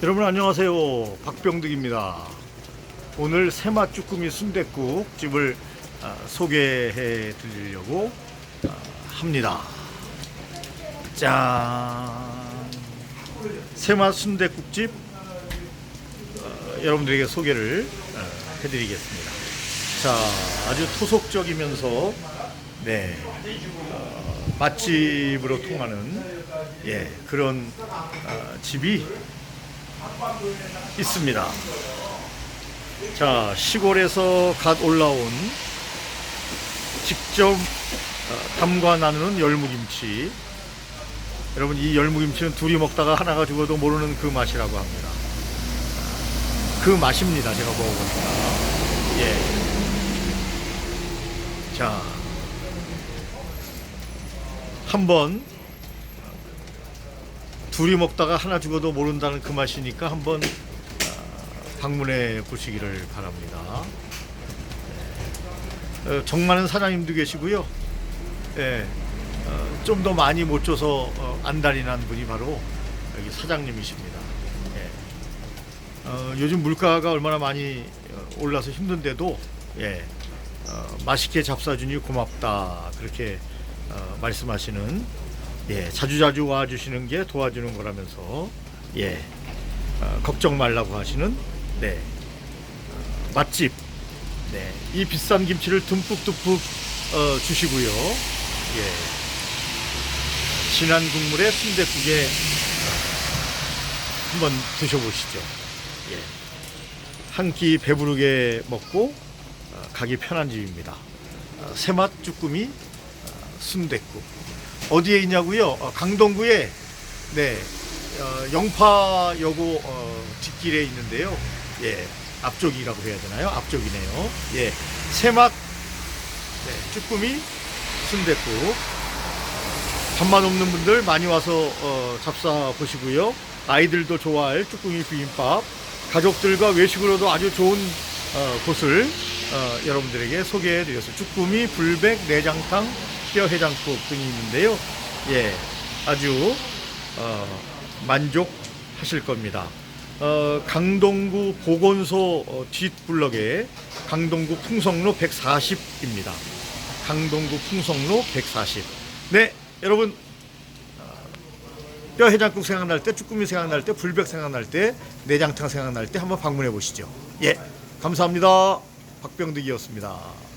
여러분 안녕하세요. 박병득입니다. 오늘 새맛 쭈꾸미 순댓국 집을 아, 소개해 드리려고 아, 합니다. 짠. 새맛 순댓국집 어, 여러분들에게 소개를 어, 해드리겠습니다. 자 아주 토속적이면서 네 어, 맛집으로 통하는 예 그런 어, 집이 있습니다. 자, 시골에서 갓 올라온 직접 어, 담가 나누는 열무김치. 여러분, 이 열무김치는 둘이 먹다가 하나가 죽어도 모르는 그 맛이라고 합니다. 그 맛입니다. 제가 먹어보니까. 예. 자, 한번 둘이 먹다가 하나 죽어도 모른다는 그 맛이니까 한번 아, 방문해 보시기를 바랍니다. 네. 어, 정 많은 사장님도 계시고요. 예, 좀더 많이 못 줘서 어, 안달이 난 분이 바로 여기 사장님이십니다. 예. 어, 요즘 물가가 얼마나 많이 어, 올라서 힘든데도 예, 어, 맛있게 잡사주니 고맙다 그렇게 어, 말씀하시는 예, 자주자주 와주시는 게 도와주는 거라면서 예, 어, 걱정 말라고 하시는 네 어, 맛집 네, 이 비싼 김치를 듬뿍듬뿍 어, 주시고요. 예, 진한 국물에 순대국에 어, 한번 드셔보시죠. 예, 한 끼 배부르게 먹고 어, 가기 편한 집입니다. 어, 새맛 쭈꾸미 어, 순대국. 어디에 있냐고요? 어, 강동구에 네 어, 영파여고 어, 뒷길에 있는데요. 예 앞쪽이라고 해야 되나요? 앞쪽이네요. 예 새맛 네, 쭈꾸미 순댓국 밥만 없는 분들 많이 와서 어, 잡사 보시고요. 아이들도 좋아할 쭈꾸미 비빔밥 가족들과 외식으로도 아주 좋은 어, 곳을 어, 여러분들에게 소개해 드렸어요. 쭈꾸미, 불백, 내장탕, 뼈 해장국 등이 있는데요. 예, 아주 어, 만족하실 겁니다. 어, 강동구 보건소 어, 뒷블럭에 강동구 풍성로 140입니다. 강동구 풍성로 140. 네, 여러분 어, 뼈 해장국 생각날 때, 쭈꾸미 생각날 때, 불백 생각날 때, 내장탕 생각날 때 한번 방문해 보시죠. 예, 감사합니다. 박병득이었습니다.